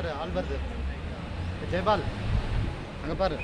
பாரு ஆள் வருது. ஜெயபால் அங்கே பாரு.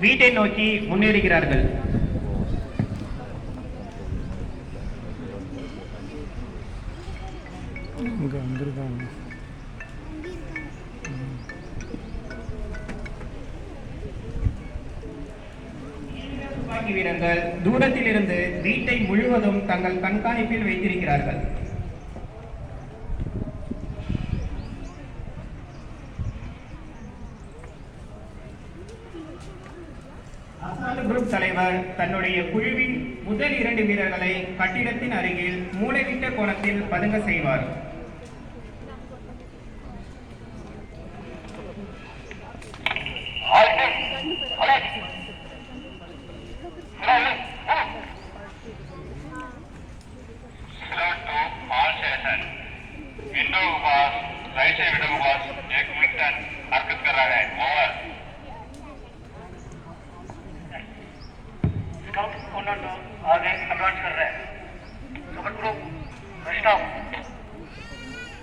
வீட்டை நோக்கி முன்னேறுகிறார்கள். இங்கே வந்திருக்காங்க துப்பாக்கி வீரர்கள் தூரத்தில் இருந்து வீட்டை முழுவதும் தங்கள் கண்காணிப்பில் வைத்திருக்கிறார்கள். குரூப் தலைவர் தன்னுடைய குழுவின் முதல் இரண்டு வீரர்களை கட்டிடத்தின் அருகில் மூளைவிட்ட கோணத்தில் பதுங்க செய்வார். स्काउट कौन दो आगे एडवांस कर रहा है सेकंड ग्रुप स्टॉप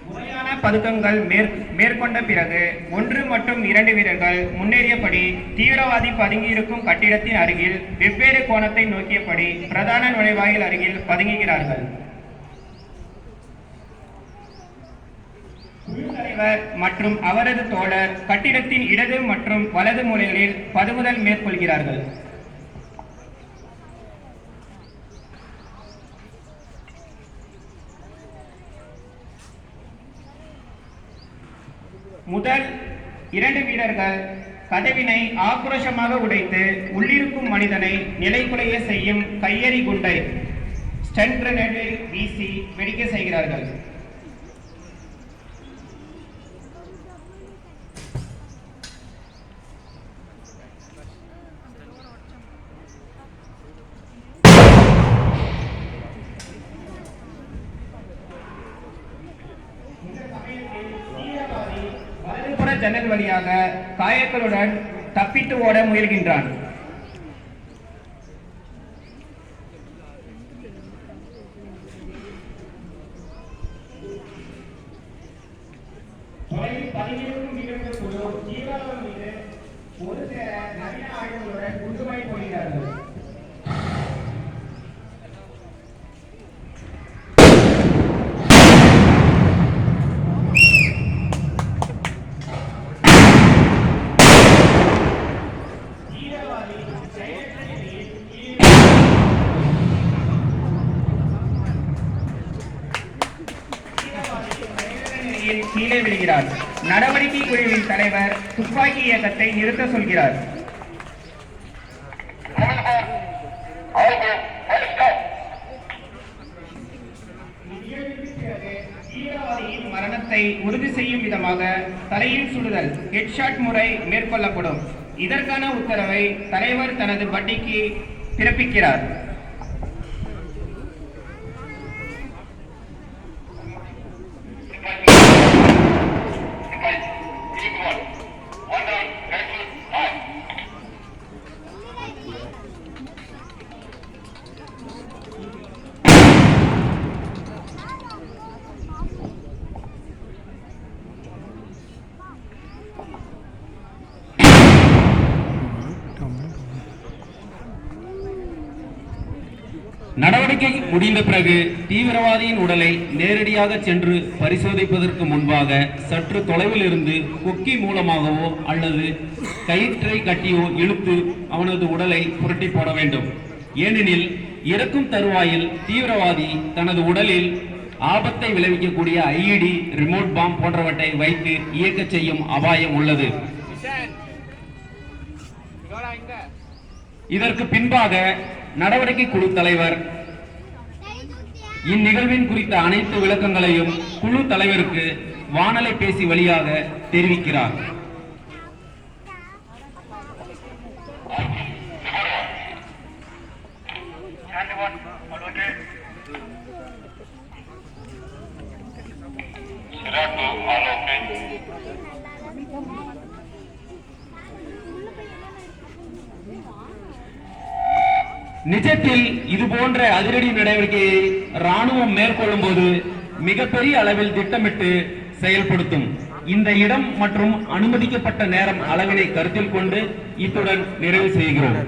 முறையான பதுக்கங்கள் மேற்- மேற்கொண்ட பிறகு ஒன்று மற்றும் இரண்டு வீரர்கள் முன்னேறியபடி தீவிரவாதி பதுங்கியிருக்கும் கட்டிடத்தின் அருகில் வெவ்வேறு கோணத்தை நோக்கியபடி பிரதான நுழைவாயில் அருகில் பதுங்குகிறார்கள் குழு தலைவர் மற்றும் அவரது தோழர் கட்டிடத்தின் இடது மற்றும் வலது மூலைகளில் பதுங்குதல் மேற்கொள்கிறார்கள் முதல் இரண்டு வீரர்கள் கதவினை ஆக்ரோஷமாக உடைத்து உள்ளிருக்கும் மனிதனை நிலைக்குலைய செய்யும் கையெறி குண்டை ஸ்டன் கிரனேடை வீசி வெடிக்க செய்கிறார்கள். ஜன்னல் வழியாக காயங்களுடன் தப்பித்து ஓட முயல்கின்றான். ஒரு சேர நவீன ஆயுதங்களுடன் குண்டுமழை போகிறார்கள் நிலையில் கீழே விழுகிறார். நடவடிக்கை குழுவின் தலைவர் துப்பாக்கி இயக்கத்தை நிறுத்த சொல்கிறார். மரணத்தை உறுதி செய்யும் விதமாக தலையில் சுடுதல் ஹெட்ஷாட் முறை மேற்கொள்ளப்படும். இதற்கான உத்தரவை தலைவர் தனது பட்டிக்கு பிறப்பிக்கிறார். நடவடிக்கை முடிந்த பிறகு தீவிரவாதியின் உடலை நேரடியாக சென்று பரிசோதிப்பதற்கு முன்பாக சற்று தொலைவில் இருந்து கொக்கி மூலமாகவோ அல்லது கயிற்றை கட்டியோ இழுத்து அவனது உடலை புரட்டி போட வேண்டும். ஏனெனில் இறக்கும் தருவாயில் தீவிரவாதி தனது உடலில் ஆபத்தை விளைவிக்கக்கூடிய ஐஇடி ரிமோட் பாம் போன்றவற்றை வைத்து இயக்கச் செய்யும் அபாயம் உள்ளது. இதற்கு பின்பாக நடவடிக்கை குழு தலைவர். இந்நிகழ்வின் குறித்த அனைத்து விளக்கங்களையும் குழு தலைவருக்கு வானலை பேசி வழியாக தெரிவிக்கிறார். Stand நிஜத்தில் இது போன்ற அதிரடி நடவடிக்கையை ராணுவம் மேற்கொள்ளும் போது மிகப்பெரிய அளவில் திட்டமிட்டு செயல்படுத்தும். இந்த இடம் மற்றும் அனுமதிக்கப்பட்ட நேரம் அளவினை கருத்தில் கொண்டு இத்துடன் நிறைவு செய்கிறோம்.